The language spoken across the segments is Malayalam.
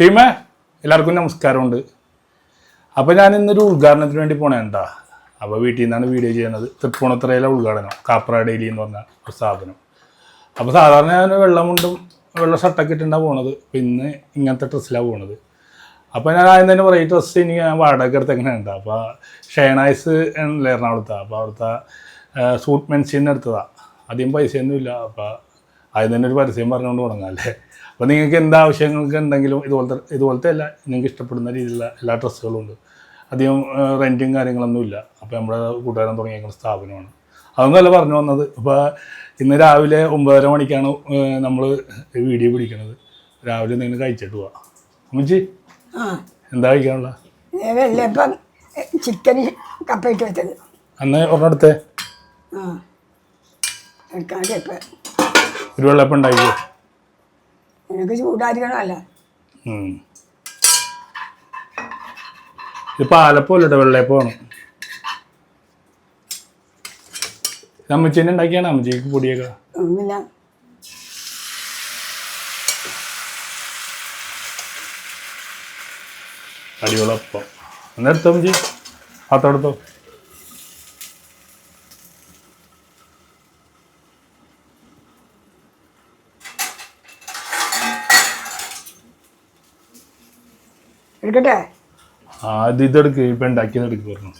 ടീമേ എല്ലാവർക്കും നമസ്കാരമുണ്ട്. അപ്പോൾ ഞാൻ ഇന്നൊരു ഉദ്ഘാടനത്തിന് വേണ്ടി പോണേ എന്താ? അപ്പോൾ വീട്ടിൽ നിന്നാണ് വീഡിയോ ചെയ്യുന്നത്. തൃപ്പൂണിത്തറയിലെ ഉദ്ഘാടനം കാപ്ര ഡെയിലി എന്ന് പറഞ്ഞ ഒരു സ്ഥാപനം അപ്പോൾ സാധാരണ ഞാൻ വെള്ളമുണ്ടും വെള്ള ഷർട്ടൊക്കെ ഇട്ടുണ്ടാണ് പോണത്. പിന്നെ ഇങ്ങനത്തെ ഡ്രസ്സിലാണ് പോണത്. അപ്പോൾ ഞാൻ ആദ്യം തന്നെ പറയും ഡ്രസ്സ് ഇനി ഞാൻ വാടക എടുത്ത് എങ്ങനെ ഉണ്ട് അപ്പോൾ ഷേണൈസ് എന്നല്ലേ എറണാകുളത്ത്? അപ്പോൾ അവിടുത്തെ സൂട്ട് മെൻസിന്ന് എടുത്തതാണ് അധികം പൈസയൊന്നുമില്ല. അപ്പോൾ ആദ്യം തന്നെ ഒരു പരസ്യം പറഞ്ഞുകൊണ്ട് തുടങ്ങാം അല്ലേ? അപ്പോൾ നിങ്ങൾക്ക് എന്ത് ആവശ്യങ്ങൾക്ക് ഉണ്ടെങ്കിലും ഇതുപോലത്തെ ഇതുപോലത്തെ അല്ല നിങ്ങൾക്ക് ഇഷ്ടപ്പെടുന്ന രീതിയിലുള്ള എല്ലാ ഡ്രസ്സുകളും ഉണ്ട്. അധികം റെന്റും കാര്യങ്ങളൊന്നും ഇല്ല. അപ്പോൾ നമ്മുടെ കൂട്ടുകാരൻ തുടങ്ങിയ സ്ഥാപനമാണ്. അതൊന്നുമല്ല പറഞ്ഞു വന്നത്. അപ്പോൾ ഇന്ന് രാവിലെ ഒമ്പതര മണിക്കാണ് നമ്മൾ വീഡിയോ പിടിക്കുന്നത് രാവിലെ നിങ്ങൾ കഴിച്ചിട്ട് പോവാം. അമ്മച്ചി എന്താ കഴിക്കാനുള്ള? വെള്ളപ്പം ചിക്കൻ കപ്പയിട്ട് വെച്ചത്. അന്ന് ഒരെണ്ണടുത്തെ ഒരു വെള്ളപ്പം ഉണ്ടാക്കിയോ എനിക്ക് ചൂടായിരിക്കണമല്ല. ഇത് പാലപ്പമല്ലോ വെള്ളയപ്പമാണ് അമ്മച്ചീനെ ഉണ്ടാക്കിയാണ്. അമ്മച്ചിക്ക് പൊടിയൊക്കെ. പിന്നെ അടിയോളപ്പം എന്നെടുത്തോ അമ്മച്ചി? പാത്രം എടുത്തോ? എടുക്കട്ടെ? ആദ്യം ഇത് ഇതെടുക്ക് ഇപ്പം ഉണ്ടാക്കിയത് എടുക്ക് പറഞ്ഞു.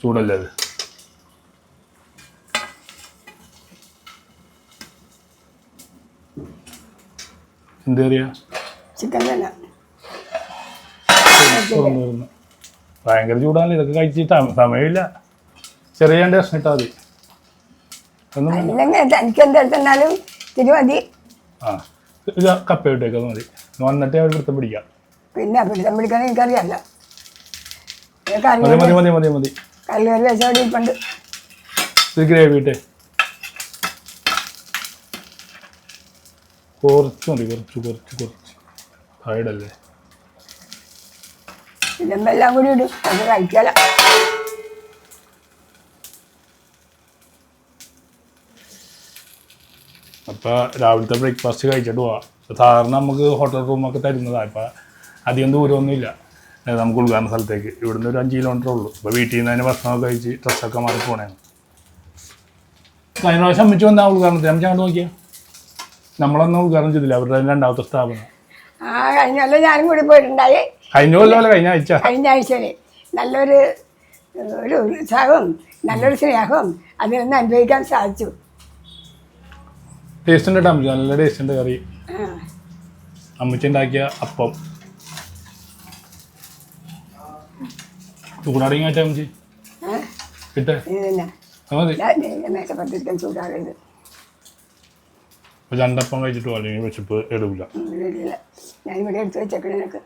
ചൂടല്ലേ അത്? ചിക്കൻ ഭയങ്കര ചൂടാണ് ഇതൊക്കെ കഴിച്ചിട്ട് സമയമില്ല. ചെറിയ രണ്ട് കഷ്ണം ഇട്ടാൽ മതി. ഒന്നും വേണ്ട. അല്ലെങ്കിൽ തനിക്ക് എന്തെടുത്തെന്നാലും തിരി ആ ഇത് കപ്പ ഇട്ടേക്കത് മതി. വന്നിട്ട് അവർ വൃത്തം പിടിക്കാം. പിന്നെ പിടിച്ചം പിടിക്കാൻ എനിക്കറിയാല്ല. മതി മതി മതി മതി മതി. കല്ലുകറി വെച്ചവിടെ ഇപ്പണ്ട് ഇത് ഗ്രേവി ഇട്ടേ കുറച്ച് മതി കുറച്ച് കുറച്ച് കുറച്ച്. സൈഡല്ലേ? ഇതെല്ലാം കൂടി ഇടും? അത് കഴിക്കാല. അപ്പോൾ രാവിലത്തെ ബ്രേക്ക്ഫാസ്റ്റ് കഴിച്ചിട്ട് പോവാം. സാധാരണ നമുക്ക് ഹോട്ടൽ റൂമൊക്കെ തരുന്നതാണ് ഇപ്പം അധികം ദൂരമൊന്നുമില്ല. നമുക്ക് ഉൾക്കാരുന്ന സ്ഥലത്തേക്ക്. ഇവിടുന്ന് ഒരു അഞ്ച് കിലോമീറ്റർ ഉള്ളൂ. ഇപ്പോൾ വീട്ടിൽ നിന്ന് തന്നെ ഭക്ഷണമൊക്കെ കഴിച്ച് ഡ്രസ്സൊക്കെ മാറി പോകണേന്ന് കഴിഞ്ഞ പ്രാവശ്യം അമ്മിച്ച് വന്ന ഉദ്ഘാടനത്തിൽ നമുക്ക് അങ്ങോട്ട് നോക്കിയാൽ നമ്മളൊന്നും ഉദ്ഘാടനം ചെയ്തില്ല. അവരുടെ രണ്ടാമത്തെ സ്ഥാപനം. ആ കഴിഞ്ഞ കൊല്ലം ഞാനും കൂടി പോയിട്ടുണ്ടായി. കഴിഞ്ഞ കൊല്ലം കഴിഞ്ഞ ആഴ്ച. കഴിഞ്ഞ ആഴ്ചയിൽ നല്ലൊരു ഒരു ഉത്സാഹവും നല്ലൊരു സ്നേഹവും അതിൽ നിന്ന് അനുഭവിക്കാൻ സാധിച്ചു. ടേസ്റ്റ് ഉണ്ട് അമ്മച്ചി. നല്ല ടേസ്റ്റ് ഉണ്ട് കറി. അമ്മച്ചി ഉണ്ടാക്കിയ അപ്പം. ചൂടാടി അത് മതി. അപ്പോൾ രണ്ടപ്പം കഴിച്ചിട്ട് അല്ലെങ്കിൽ വിശപ്പ് എടുക്കില്ല ഞാനിവിടെ എടുത്ത് വെച്ചേക്കണേ എനിക്ക്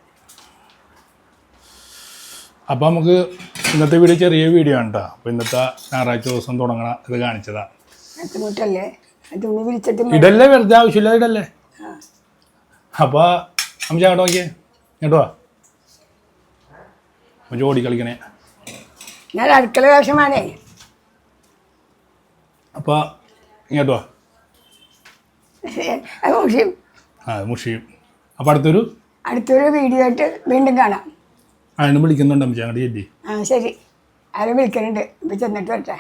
അപ്പോൾ നമുക്ക് ഇന്നത്തെ വീഡിയോ ചെറിയ വീഡിയോ ആണ് കേട്ടോ അപ്പോൾ ഇന്നത്തെ ഞായറാഴ്ച ദിവസം തുടങ്ങണ ഇത് കാണിച്ചതാ. ഇടല്ലേ വെറുതെ ആവശ്യമില്ല ഇടല്ലേ. അപ്പോൾ അമ്മ അങ്ങോട്ട് നോക്കിയേ. ഇങ്ങോട്ട് ഓടി കളിക്കണേ. ഞാൻ അടുക്കള വേഷമാണേ. അപ്പോൾ ഇങ്ങോട്ട് ആ മുഷിയും. അപ്പോൾ അടുത്തൊരു? അടുത്തൊരു വീഡിയോ ആയിട്ട് വീണ്ടും കാണാം. ആ വിളിക്കുന്നുണ്ട് അമ്മച്ചി അങ്ങോട്ട് ചെല്ലി. ആ ശരി. ആരും വിളിക്കുന്നുണ്ട് ഇപ്പം ചെന്നിട്ട് വരട്ടെ.